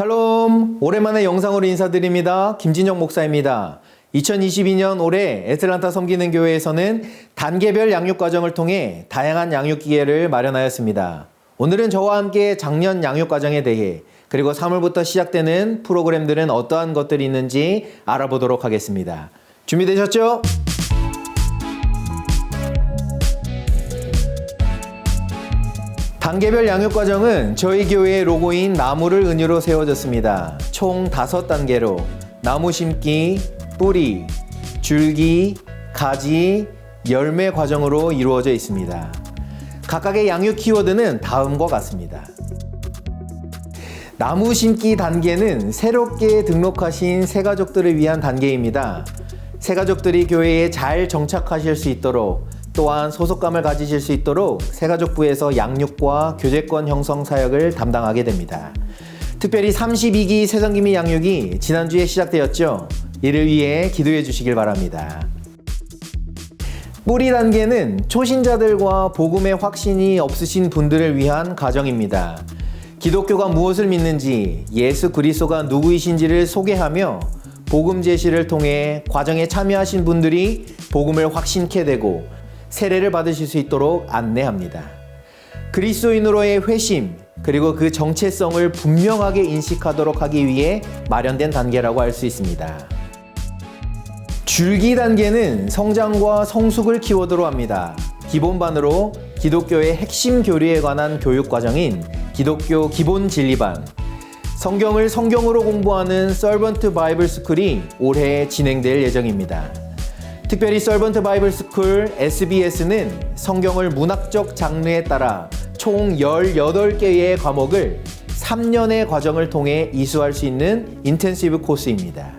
샬롬! 오랜만에 영상으로 인사드립니다. 김진영 목사입니다. 2022년 올해 애틀란타 섬기는 교회에서는 단계별 양육 과정을 통해 다양한 양육 기회를 마련하였습니다. 오늘은 저와 함께 작년 양육 과정에 대해 그리고 3월부터 시작되는 프로그램들은 어떠한 것들이 있는지 알아보도록 하겠습니다. 준비되셨죠? 단계별 양육 과정은 저희 교회의 로고인 나무를 은유로 세워졌습니다. 총 다섯 단계로 나무 심기, 뿌리, 줄기, 가지, 열매 과정으로 이루어져 있습니다. 각각의 양육 키워드는 다음과 같습니다. 나무 심기 단계는 새롭게 등록하신 새가족들을 위한 단계입니다. 새가족들이 교회에 잘 정착하실 수 있도록 또한 소속감을 가지실 수 있도록 새가족부에서 양육과 교제권 형성 사역을 담당하게 됩니다. 특별히 32기 새성기미 양육이 지난주에 시작되었죠. 이를 위해 기도해 주시길 바랍니다. 뿌리 단계는 초신자들과 복음의 확신이 없으신 분들을 위한 가정입니다. 기독교가 무엇을 믿는지, 예수 그리스도가 누구이신지를 소개하며 복음 제시를 통해 과정에 참여하신 분들이 복음을 확신케 되고 세례를 받으실 수 있도록 안내합니다. 그리스도인으로의 회심 그리고 그 정체성을 분명하게 인식하도록 하기 위해 마련된 단계라고 할 수 있습니다. 줄기 단계는 성장과 성숙을 키워드로 합니다. 기본반으로 기독교의 핵심 교리에 관한 교육 과정인 기독교 기본 진리반, 성경을 성경으로 공부하는 서번트 바이블 스쿨이 올해 진행될 예정입니다. 특별히 서번트 바이블 스쿨 SBS는 성경을 문학적 장르에 따라 총 18개의 과목을 3년의 과정을 통해 이수할 수 있는 인텐시브 코스입니다.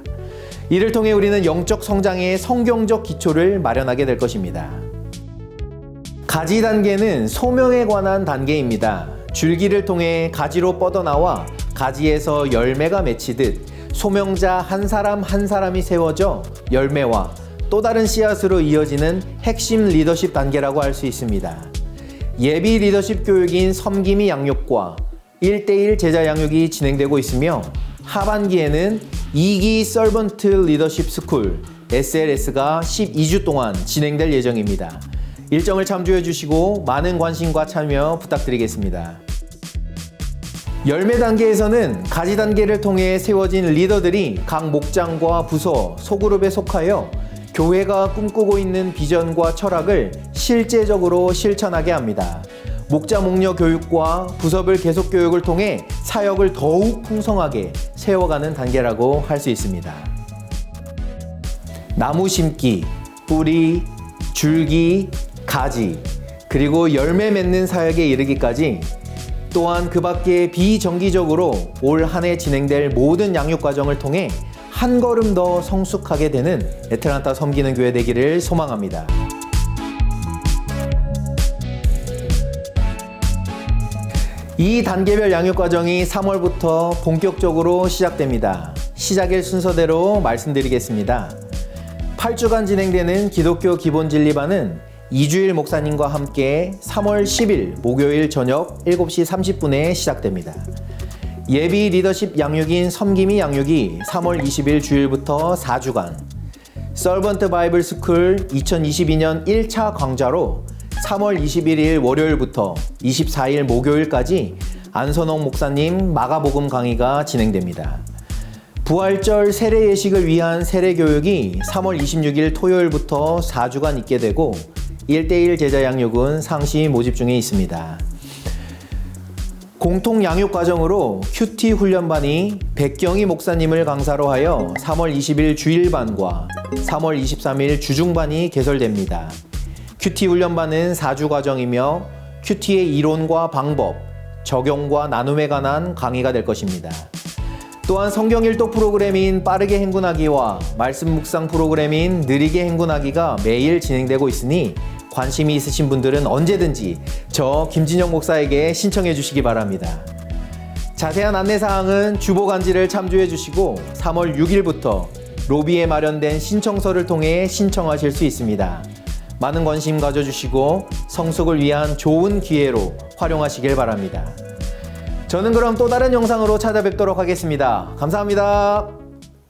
이를 통해 우리는 영적 성장의 성경적 기초를 마련하게 될 것입니다. 가지 단계는 소명에 관한 단계입니다. 줄기를 통해 가지로 뻗어나와 가지에서 열매가 맺히듯 소명자 한 사람 한 사람이 세워져 열매와 또 다른 씨앗으로 이어지는 핵심 리더십 단계라고 할 수 있습니다. 예비 리더십 교육인 섬김이 양육과 1대1 제자 양육이 진행되고 있으며 하반기에는 2기 서번트 리더십 스쿨 SLS가 12주 동안 진행될 예정입니다. 일정을 참조해 주시고 많은 관심과 참여 부탁드리겠습니다. 열매 단계에서는 가지 단계를 통해 세워진 리더들이 각 목장과 부서, 소그룹에 속하여 교회가 꿈꾸고 있는 비전과 철학을 실제적으로 실천하게 합니다. 목자 목녀 교육과 부서별 계속 교육을 통해 사역을 더욱 풍성하게 세워가는 단계라고 할 수 있습니다. 나무 심기, 뿌리, 줄기, 가지, 그리고 열매 맺는 사역에 이르기까지 또한 그 밖에 비정기적으로 올 한 해 진행될 모든 양육 과정을 통해 한 걸음 더 성숙하게 되는 애틀란타 섬기는 교회 되기를 소망합니다. 이 단계별 양육 과정이 3월부터 본격적으로 시작됩니다. 시작일 순서대로 말씀드리겠습니다. 8주간 진행되는 기독교 기본 진리반은 이주일 목사님과 함께 3월 10일 목요일 저녁 7시 30분에 시작됩니다. 예비 리더십 양육인 섬김이 양육이 3월 20일 주일부터 4주간 썰번트 바이블 스쿨 2022년 1차 강좌로 3월 21일 월요일부터 24일 목요일까지 안선홍 목사님 마가복음 강의가 진행됩니다. 부활절 세례 예식을 위한 세례 교육이 3월 26일 토요일부터 4주간 있게 되고 1대1 제자 양육은 상시 모집 중에 있습니다. 공통 양육 과정으로 큐티 훈련반이 백경희 목사님을 강사로 하여 3월 20일 주일반과 3월 23일 주중반이 개설됩니다. 큐티 훈련반은 4주 과정이며 큐티의 이론과 방법, 적용과 나눔에 관한 강의가 될 것입니다. 또한 성경 일독 프로그램인 빠르게 행군하기와 말씀 묵상 프로그램인 느리게 행군하기가 매일 진행되고 있으니 관심이 있으신 분들은 언제든지 저 김진영 목사에게 신청해 주시기 바랍니다. 자세한 안내 사항은 주보 간지를 참조해 주시고 3월 6일부터 로비에 마련된 신청서를 통해 신청하실 수 있습니다. 많은 관심 가져주시고 성숙을 위한 좋은 기회로 활용하시길 바랍니다. 저는 그럼 또 다른 영상으로 찾아뵙도록 하겠습니다. 감사합니다.